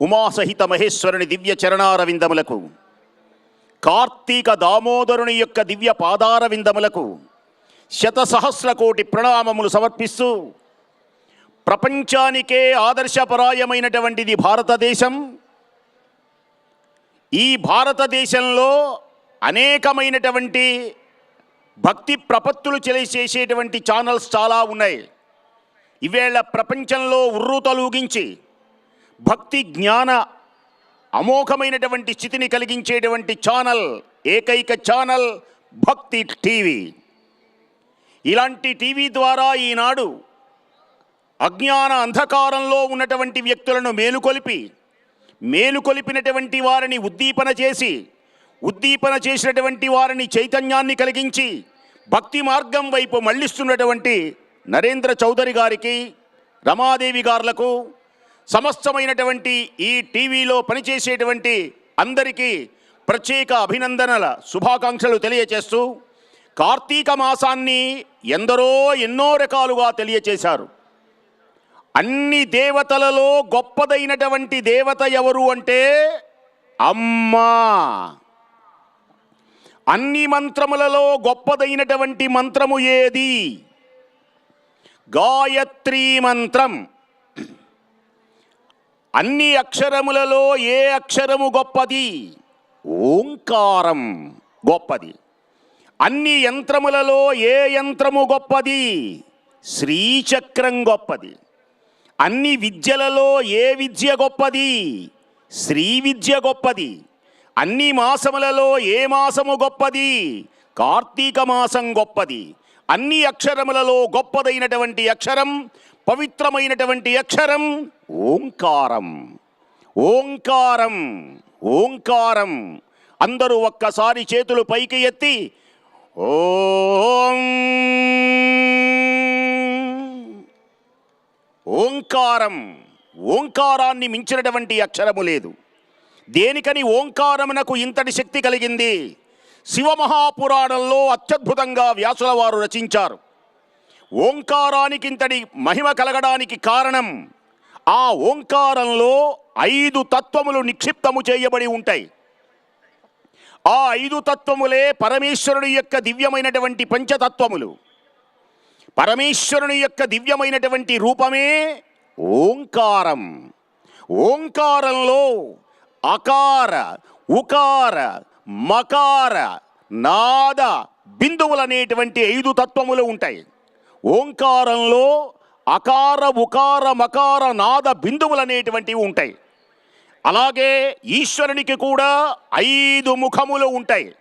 ఉమాసహిత మహేశ్వరుని దివ్య చరణారవిందములకు కార్తీక దామోదరుని యొక్క దివ్య పాదారవిందములకు శతసహస్ర కోటి ప్రణామములు సమర్పిస్తూ ప్రపంచానికే ఆదర్శపరాయమైనటువంటిది భారతదేశం. ఈ భారతదేశంలో అనేకమైనటువంటి భక్తి ప్రపత్తులు చేసేటువంటి ఛానల్స్ చాలా ఉన్నాయి. ఇవేళ ప్రపంచంలో ఉర్రూతలూగించి భక్తి జ్ఞాన అమోఘమైనటువంటి స్థితిని కలిగించేటువంటి ఛానల్ ఏకైక ఛానల్ భక్తి టీవీ. ఇలాంటి టీవీ ద్వారా ఈనాడు అజ్ఞాన అంధకారంలో ఉన్నటువంటి వ్యక్తులను మేలుకొలిపి మేలుకొలిపినటువంటి వారిని ఉద్దీపన చేసి ఉద్దీపన చేసినటువంటి వారిని చైతన్యాన్ని కలిగించి భక్తి మార్గం వైపు మళ్ళిస్తున్నటువంటి నరేంద్ర చౌదరి గారికి రమాదేవి గారులకు సమస్తమైనటువంటి ఈ టీవీలో పనిచేసేటువంటి అందరికీ ప్రత్యేక అభినందనల శుభాకాంక్షలు తెలియచేస్తూ కార్తీక మాసాన్ని ఎందరో ఎన్నో రకాలుగా తెలియచేశారు. అన్ని దేవతలలో గొప్పదైనటువంటి దేవత ఎవరు అంటే అమ్మా. అన్ని మంత్రములలో గొప్పదైనటువంటి మంత్రము ఏది? గాయత్రీ మంత్రం. అన్ని అక్షరములలో ఏ అక్షరము గొప్పది? ఓంకారం గొప్పది. అన్ని యంత్రములలో ఏ యంత్రము గొప్పది? శ్రీచక్రం గొప్పది. అన్ని విద్యలలో ఏ విద్య గొప్పది? శ్రీ విద్య గొప్పది. అన్ని మాసములలో ఏ మాసము గొప్పది? కార్తీక మాసం గొప్పది. అన్ని అక్షరములలో గొప్పదైనటువంటి అక్షరం పవిత్రమైనటువంటి అక్షరం ఓంకారం. ఓంకారం ఓంకారం. అందరూ ఒక్కసారి చేతులు పైకి ఎత్తి ఓం. ఓంకారం. ఓంకారాన్ని మించినటువంటి అక్షరము లేదు. దేనికని ఓంకారమునకు ఇంతటి శక్తి కలిగింది? శివమహాపురాణంలో అత్యద్భుతంగా వ్యాసుల వారు రచించారు. ఓంకారానికి ఇంతటి మహిమ కలగడానికి కారణం ఆ ఓంకారంలో ఐదు తత్వములు నిక్షిప్తము చేయబడి ఉంటాయి. ఆ ఐదు తత్వములే పరమేశ్వరుని యొక్క దివ్యమైనటువంటి పంచతత్వములు. పరమేశ్వరుని యొక్క దివ్యమైనటువంటి రూపమే ఓంకారం. ఓంకారంలో అకార ఉకార మకార నాద బిందువులనేటువంటి ఐదు తత్వములు ఉంటాయి. ఓంకారంలో అకార ఉకార మకార నాద బిందువులనేటువంటివి ఉంటాయి. అలాగే ఈశ్వరునికి కూడా ఐదు ముఖములు ఉంటాయి.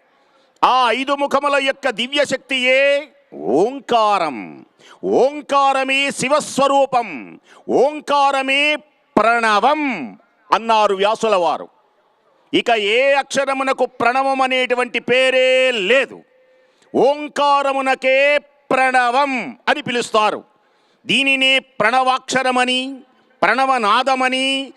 ఆ ఐదు ముఖముల యొక్క దివ్య శక్తియే ఓంకారం. ఓంకారమే శివస్వరూపం. ఓంకారమే ప్రణవం అన్నారు వ్యాసుల వారు ఇక ఏ అక్షరమునకు ప్రణవం అనేటువంటి పేరే లేదు. ఓంకారమునకే ప్రణవం అని పిలుస్తారు. దీనినే ప్రణవాక్షరమని ప్రణవనాదమని